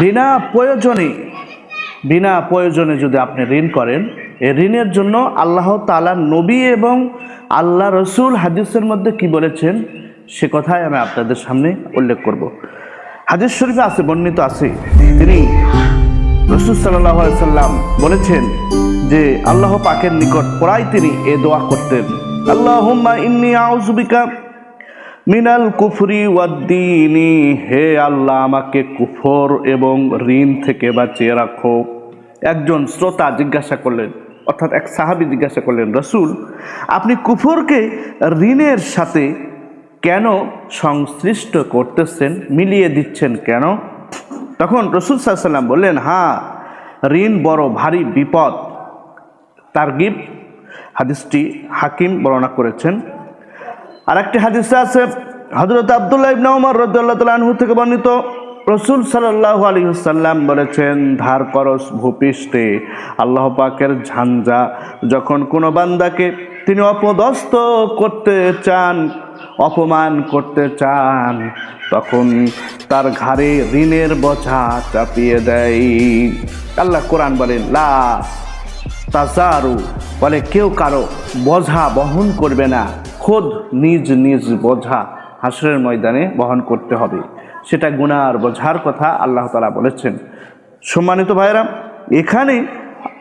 বিনা প্রয়োজনে বিনা প্রয়োজনে যদি আপনি ঋণ করেন, এই ঋণের জন্য আল্লাহ তালা নবী এবং আল্লাহ রসুল হাদিসের মধ্যে কি বলেছেন? সে কথাই আমি আপনাদের সামনে উল্লেখ করব। হাদিস শরীফে আছে, বর্ণিত আছে। তিনি রসুল সাল্লাহ সাল্লাম বলেছেন যে, আল্লাহ পাকের নিকট প্রায় তিনি এ দোয়া করতেন। আল্লাহ ইন্নি আউজুবিকা মিনাল কুফরি ওয়াদ্দিনি, হে আল্লাহ, আমাকে কুফর এবং ঋণ থেকে বাঁচিয়ে রাখো। একজন শ্রোতা জিজ্ঞাসা করলেন, অর্থাৎ এক সাহাবি জিজ্ঞাসা করলেন, রসুল, আপনি কুফরকে ঋণের সাথে কেন সংশ্লিষ্ট করতেছেন? মিলিয়ে দিচ্ছেন কেন? তখন রসুল সাল্লাম বললেন হ্যাঁ ঋণ বড় ভারী বিপদ। তার তারগিব হাদিসটি হাকিম বর্ণনা করেছেন। আর একটি হাদিসে আছে হজরত আবদুল্লাহ ইবনা উমর রদুল্লাহ আনহু থেকে বর্ণিত, রসুল সাল্লাহ আলী সাল্লাম বলেছেন, ধার করস ভূপৃষ্ঠে আল্লাহ পাকের ঝাঞ্ঝা, যখন কোনো বান্দাকে তিনি অপদস্থ করতে চান, অপমান করতে চান, তখন তার ঘাড়ে ঋণের বোঝা চাপিয়ে দেয়। আল্লাহ কোরআন বলেন লা তাজারু, বলে কেউ কারও বোঝা বহন করবে না। খোদ নিজ নিজ বোঝা হাসরের ময়দানে বহন করতে হবে। সেটা গুনার বোঝার কথা আল্লাহ তালা বলেছেন। সম্মানিত ভাইরা এখানে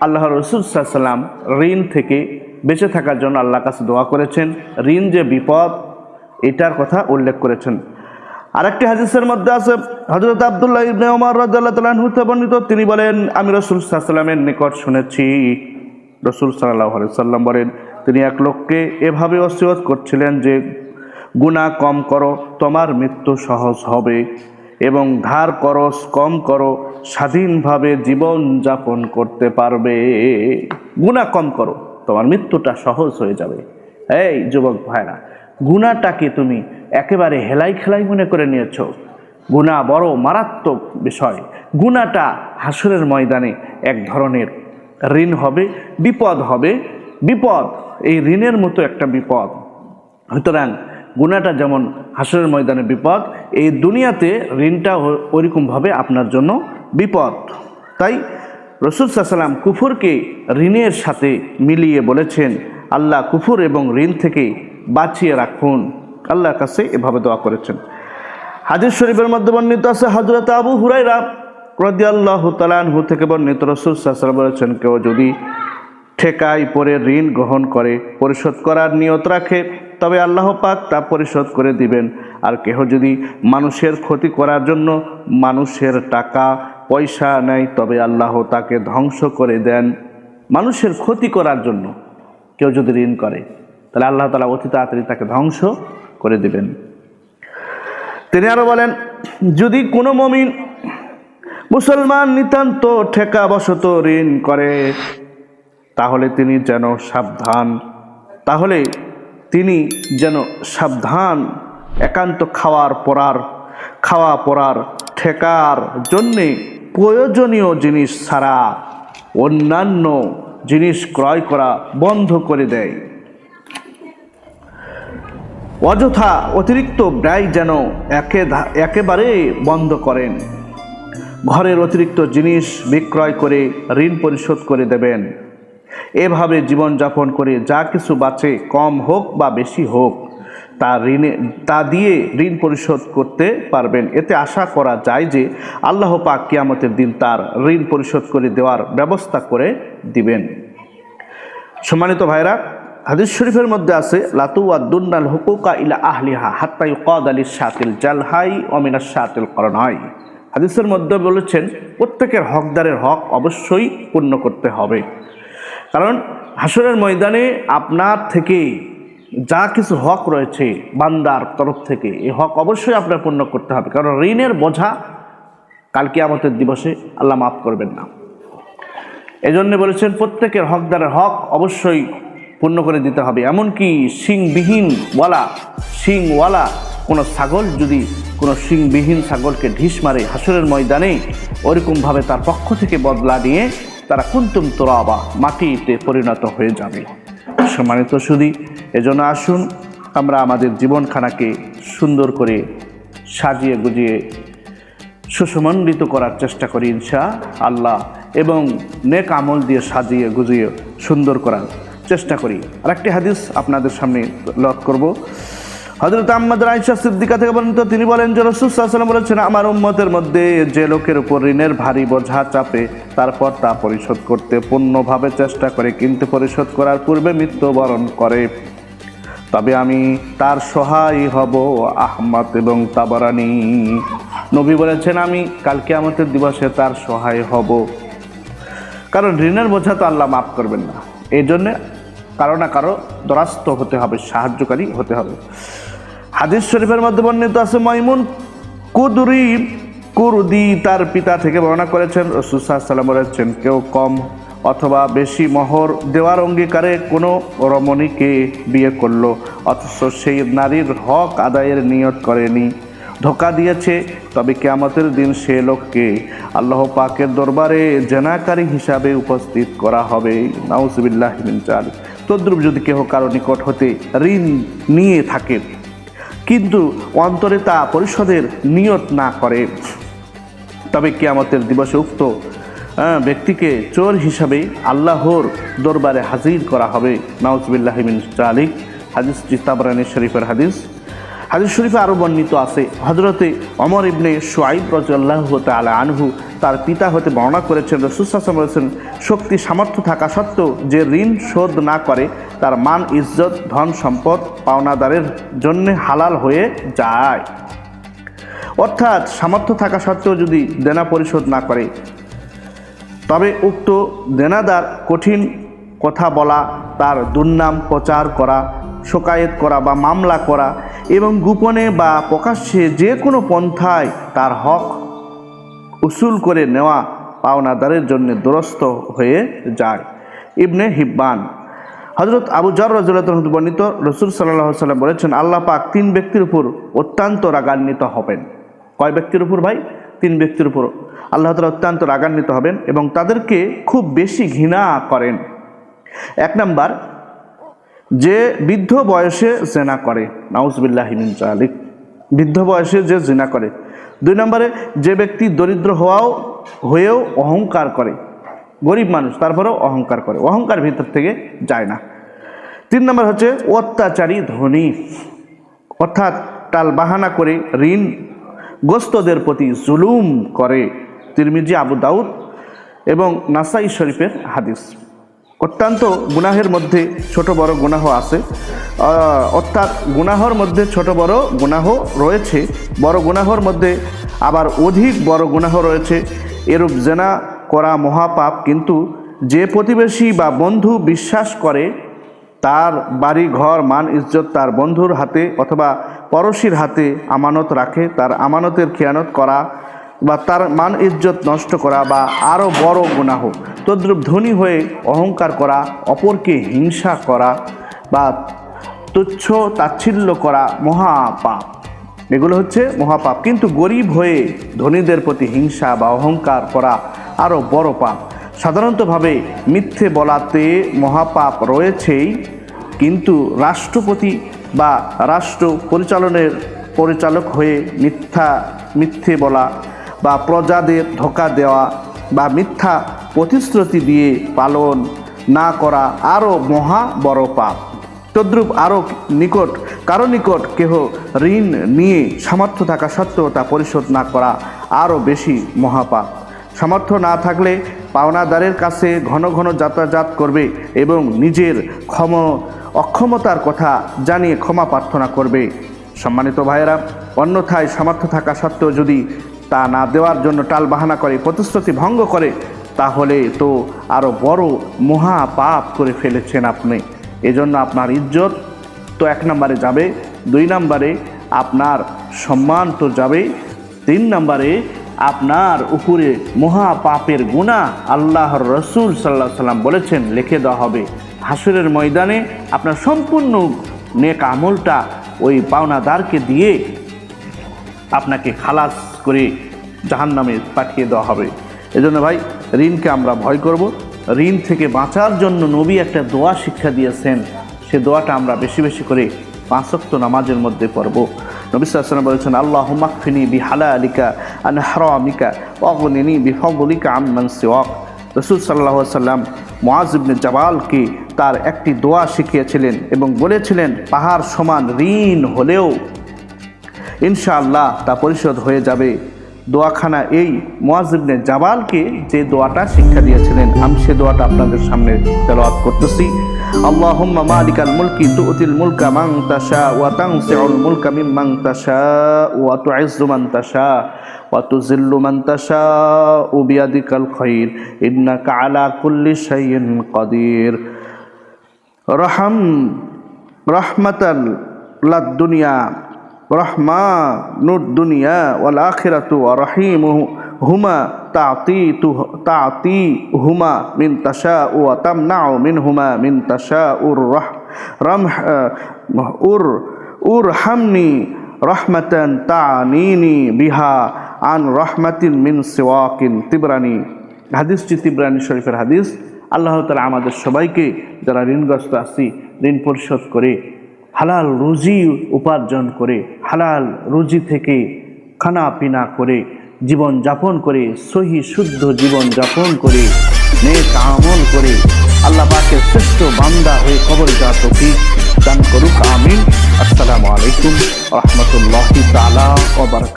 আল্লাহ রসুল সাল্লাম ঋণ থেকে বেঁচে থাকার জন্য আল্লাহ কাছে দোয়া করেছেন। ঋণ যে বিপদ, এটার কথা উল্লেখ করেছেন। আরেকটি হাদিসের মধ্যে আছে হজরত আবদুল্লাহ ইবনে ওমর তাআলা আনহু বর্ণিত, তিনি বলেন, আমি রাসূল সাল্লামের নিকট শুনেছি। রসুল আলাইহি সাল্লাম বলেন তিনি এক লোককে এভাবে অসিয়ত করছিলেন যে, গুনাহ কম করো, তোমার মৃত্যু সহজ হবে এবং ধার করস কম করো, স্বাধীনভাবে জীবন যাপন করতে পারবে। গুনাহ কম করো, তোমার মৃত্যুটা সহজ হয়ে যাবে। এই যুবক ভাইরা গুণাটাকে তুমি একেবারে হেলাই খেলাই মনে করে নিয়েছো। গুণা বড় মারাত্মক বিষয়। গুণাটা হাসুরের ময়দানে এক ধরনের ঋণ হবে, বিপদ হবে। বিপদ এই ঋণের মতো একটা বিপদ। সুতরাং গুণাটা যেমন হাসরের ময়দানে বিপদ, এই দুনিয়াতে ঋণটা ওইরকমভাবে আপনার জন্য বিপদ। তাই রসুল সাল্লাম কুফুরকে ঋণের সাথে মিলিয়ে বলেছেন, আল্লাহ কুফুর এবং ঋণ থেকে বাঁচিয়ে রাখুন। আল্লাহর কাছে এভাবে দোয়া করেছেন। হাদিস শরীফের মধ্যে বর্ণিত আছে হজরত আবু হুরাইরা রদিয়াল্লাহ তালানহু থেকে বর্ণিত রসুল সাল্লাম বলেছেন, কেউ যদি ঠেকাই পরে ঋণ গ্রহণ করে পরিশোধ করার নিয়ত রাখে, তবে আল্লাহ পাক তা পরিশোধ করে দিবেন। আর কেহ যদি মানুষের ক্ষতি করার জন্য মানুষের টাকা, পয়সা নেয়, তবে আল্লাহ তাকে ধ্বংস করে দেন মানুষের ক্ষতি করার জন্য। কেউ যদি ঋণ করে, তাহলে আল্লাহ তালা অতি তাড়াতাড়ি তাকে ধ্বংস করে দিবেন। তিনি আরও বলেন, যদি কোনো মমিন মুসলমান নিতান্ত ঠেকা বশত ঋণ করে তাহলে তিনি যেন সাবধান। তাহলে তিনি যেন সাবধান, একান্ত খাওয়ার পরার, খাওয়া পরার, ঠেকার জন্যে প্রয়োজনীয় জিনিস ছাড়া অন্যান্য জিনিস ক্রয় করা বন্ধ করে দেয়। অযথা অতিরিক্ত ব্যয় যেন একে একেবারে বন্ধ করেন। ঘরের অতিরিক্ত জিনিস বিক্রয় করে ঋণ পরিশোধ করে দেবেন। এভাবে জীবনযাপন করে যা কিছু বাঁচে, কম হোক বা বেশি হোক, তা ঋণে, তা দিয়ে ঋণ পরিশোধ করতে পারবেন। এতে আশা করা যায় যে আল্লাহ পাক কিয়ামতের দিন তার ঋণ পরিশোধ করে দেওয়ার ব্যবস্থা করে দিবেন। সম্মানিত ভাইরা হাদিস শরীফের মধ্যে আছে লাতু আদুন্নাল হুকুকা ইলা আহলিহা হাত্তাই কদ আলী শাতিল জালহাই অমিনা শাতিল করনাই হাদিসের মধ্যে বলেছেন, প্রত্যেকের হকদারের হক অবশ্যই পূর্ণ করতে হবে। কারণ হাসরের ময়দানে আপনার থেকে যা কিছু হক রয়েছে বান্দার তরফ থেকে, এই হক অবশ্যই আপনার পূর্ণ করতে হবে। কারণ ঋণের বোঝা কালকে আমাদের দিবসে আল্লাহ মাফ করবেন না। এজন্য বলেছেন, প্রত্যেকের হকদারের হক অবশ্যই পূর্ণ করে দিতে হবে। এমনকি শিংবিহীন ওয়ালা শিংওয়ালা কোনো ছাগল যদি কোনো শিংবিহীন ছাগলকে ঢিস মারে হাসরের ময়দানে, ওরকমভাবে তার পক্ষ থেকে বদলা নিয়ে তারা কুন্তুম তোরাবা, মাটিতে পরিণত হয়ে যাবে। সম্মানিত সুদী এজন্য আসুন আমরা আমাদের জীবনখানাকে সুন্দর করে সাজিয়ে গুজিয়ে সুসমণ্ডিত করার চেষ্টা করি ইনশা আল্লাহ, এবং নেক আমল দিয়ে সাজিয়ে গুজিয়ে সুন্দর করার চেষ্টা করি। আর একটি হাদিস আপনাদের সামনে লত করব। হজরত আহমদ রাইশা সিদ্দিকা থেকে পর্যন্ত তিনি বলেন যে রসুলাম বলেছেন, আমার উম্মতের মধ্যে যে লোকের উপর ঋণের ভারী বোঝা চাপে, তারপর তা পরিশোধ করতে পূর্ণভাবে চেষ্টা করে, কিন্তু পরিশোধ করার পূর্বে মৃত্যুবরণ করে। তবে আমি তার সহায় হব, আহমদ এবং তাবারানি। নবী বলেছেন, আমি কালকে আমাদের দিবসে তার সহায় হব। কারণ ঋণের বোঝা তো আল্লাহ মাফ করবেন না। এই জন্যে কারও না কারও দরাস্ত হতে হবে, সাহায্যকারী হতে হবে। হাদিস শরীফের মধ্যে বর্ণিত আছে ময়মুন কুদুরি কুরদি তার পিতা থেকে বর্ণনা করেছেন রসুসাল্লাম বলেছেন, কেউ কম অথবা বেশি মোহর দেওয়ার অঙ্গীকারে কোনো রমণীকে বিয়ে করল, অথচ সেই নারীর হক আদায়ের নিয়ত করেনি, ধোকা দিয়েছে। তবে কেয়ামতের দিন সে লোককে আল্লাহ পাকের দরবারে জেনাকারী হিসাবে উপস্থিত করা হবে। নাউজবিল্লাহ তদ্রুপ যদি কেহ কারও নিকট হতে ঋণ নিয়ে থাকে কিন্তু অন্তরে তা পরিষদের নিয়ত না করে। তবে কিয়ামতের দিবসে উক্ত ব্যক্তিকে চোর হিসাবে আল্লাহর দরবারে হাজির করা হবে। নাউজবিল্লাহিমিন চালিক হাদিস চিস্তাবরানী শরীফের হাদিস। হাদিস শরীফে আরও বর্ণিত আছে হজরতে অমর ইবনে সোয়াইব রজাল্লাহ তালা আনহু তার পিতা হতে বর্ণনা করেছেন রসুসাসম বলেছেন, শক্তি, সামর্থ্য থাকা সত্ত্বেও যে ঋণ শোধ না করে, তার মান, ইজ্জত, ধন, সম্পদ, পাওনাদারের জন্যে হালাল হয়ে যায়। অর্থাৎ সামর্থ্য থাকা সত্ত্বেও যদি দেনা পরিশোধ না করে, তবে উক্ত দেনাদার কঠিন কথা বলা, তার দুর্নাম প্রচার করা শোকায়েত করা বা মামলা করা এবং গোপনে বা প্রকাশ্যে যে কোনো পন্থায় তার হক উসুল করে নেওয়া পাওনাদারের জন্য দুরস্ত হয়ে যায়। ইবনে হিব্বান। হজরত আবু জর রাজুল্লাহ বর্ণিত রসুল সাল্লাহ সাল্লাম বলেছেন, আল্লাহ পাক তিন ব্যক্তির উপর অত্যন্ত রাগান্বিত হবেন। কয় ব্যক্তির উপর ভাই? তিন ব্যক্তির উপর। আল্লাহ তালা অত্যন্ত রাগান্বিত হবেন এবং তাদেরকে খুব বেশি ঘৃণা করেন। এক নাম্বার যে বৃদ্ধ বয়সে জেনা করে নাউজবিল্লাহিমিন চালিক বৃদ্ধ বয়সে যে জেনা করে। দুই নম্বরে, যে ব্যক্তি দরিদ্র হওয়াও, হয়েও অহংকার করে। গরিব মানুষ, তারপরেও অহংকার করে। অহংকার ভিতর থেকে যায় না। তিন নম্বর হচ্ছে, অত্যাচারী ধনী। অর্থাৎ টাল বাহানা করে ঋণ গ্রস্তদের প্রতি জুলুম করে। তিরমিজি, আবু দাউদ এবং নাসাই শরীফের হাদিস। অত্যন্ত গুনাহের মধ্যে ছোট বড় গুনাহ আছে। অর্থাৎ গুনাহর মধ্যে ছোট বড় গুনাহ রয়েছে, বড় গুনাহর মধ্যে আবার অধিক বড় গুনাহ রয়েছে। এরূপ জেনা করা মহাপাপ, কিন্তু যে প্রতিবেশী বা বন্ধু বিশ্বাস করে, তার বাড়ি, ঘর, মান, ইজ্জত তার বন্ধুর হাতে অথবা পড়শির হাতে আমানত রাখে, তার আমানতের খেয়ানত করা বা তার মান ইজ্জত নষ্ট করা বা আরও বড় গুনাহ তদ্রুপ ধনী হয়ে অহংকার করা, অপরকে হিংসা করা বা তুচ্ছ তাচ্ছিল্য করা মহাপাপ। এগুলো হচ্ছে মহাপাপ। কিন্তু গরিব হয়ে ধনীদের প্রতি হিংসা বা অহংকার করা আরও বড় পাপ। সাধারণতভাবে মিথ্যে বলাতে মহাপাপ রয়েছেই, কিন্তু রাষ্ট্রপতি বা রাষ্ট্র পরিচালনের পরিচালক হয়ে মিথ্যা, মিথ্যে বলা বা প্রজাদের ধোকা দেওয়া বা মিথ্যা প্রতিশ্রুতি দিয়ে পালন না করা আরও মহা বড় পাপ। তদ্রূপ আরও নিকট, কারও নিকট কেহ ঋণ নিয়ে সামর্থ্য থাকা সত্ত্বেও তা পরিশোধ না করা আরও বেশি মহাপাপ সামর্থ্য না থাকলে পাওনাদারের কাছে ঘন ঘন যাতায়াত করবে এবং নিজের ক্ষম, অক্ষমতার কথা জানিয়ে ক্ষমা প্রার্থনা করবে। সম্মানিত ভাইয়েরা, অন্যথায় সামর্থ্য থাকা সত্ত্বেও যদি তা না দেওয়ার জন্য টাল বাহানা করে, প্রতিশ্রুতি ভঙ্গ করে, তাহলে তো আরও বড় মহা পাপ করে ফেলেছেন আপনি। এজন্য আপনার ইজ্জত তো এক নম্বরে যাবে, দুই নম্বরে আপনার সম্মান তো যাবে তিন নম্বরে আপনার উপরে মহা পাপের গুণা আল্লাহর রসুল সাল্লাহ সাল্লাম বলেছেন, লিখে দেওয়া হবে। হাসুরের ময়দানে আপনার সম্পূর্ণ নেক আমলটা ওই পাওনাদারকে দিয়ে আপনাকে খালাস করে জাহান্নামে পাঠিয়ে দেওয়া হবে। এজন্য ভাই, ঋণকে আমরা ভয় করব। ঋণ থেকে বাঁচার জন্য নবী একটা দোয়া শিক্ষা দিয়েছেন। সে দোয়াটা আমরা বেশি বেশি করে পাঁচক্ত নামাজের মধ্যে পড়ব। নবী সাল্লাম বলেছেন আল্লাহ মাকফিনি বি হালালিকা আন হারামিকা অগনিনি বি ফগলিকা আম্মান রসুল সাল্লাহ সাল্লাম মুআজ ইবনে জাবালকে তার একটি দোয়া শিখিয়েছিলেন এবং বলেছিলেন, পাহাড় সমান ঋণ হলেও ইনশাআল্লাহ তা পরিশোধ হয়ে যাবে। দোয়াখানা এই মোয়াজিবনে জাবালকে যে দোয়াটা শিক্ষা দিয়েছিলেন, আমি সে দোয়াটা আপনাদের সামনে তেলাওয়াত করতেছি। আল্লাহুম্মা মালিকাল মুলকি তুতিল মুলকা মান তাশা ওয়া তানসিউল মুলকা মিম্মান তাশা ওয়া তুইজ্জু মান তাশা ওয়া তুযিল্লু মান তাশা বিয়াদিকাল খাইর ইন্নাকা আলা কুল্লি শাইইন কাদির। রহম, রহমতাল লাদ দুনিয়া। রহমা নুর দুনিয়া ওয়াল আখিরাতু ওয়া রাহিমুহু হুমা তাতি তু তাতি হুমা মিন তাশা ওয়া তামনাউ মিন হুমা মিন তাশা উর রহ রম উর উর হামনি রহমাতান তানিনি বিহা আন রহমাতিন মিন সিওয়াকিন তিবরানি। হাদিসটি তিবরানি শরীফের হাদিস। আল্লাহ তালা আমাদের সবাইকে যারা ঋণগ্রস্ত আছি, ঋণ পরিশোধ করে, হালাল রুজি উপার্জন করে হালাল রুজি থেকে খানা পিনা করে জীবন যাপন করে, সহি শুদ্ধ জীবন যাপন করে, নেক আমল করে আল্লাহ পাকের শ্রেষ্ঠ বান্দা হয়ে কবর যা তফিক দান করুক, আমিন। আসসালামু আলাইকুম রহমতুল্লাহ তালা ওবরাক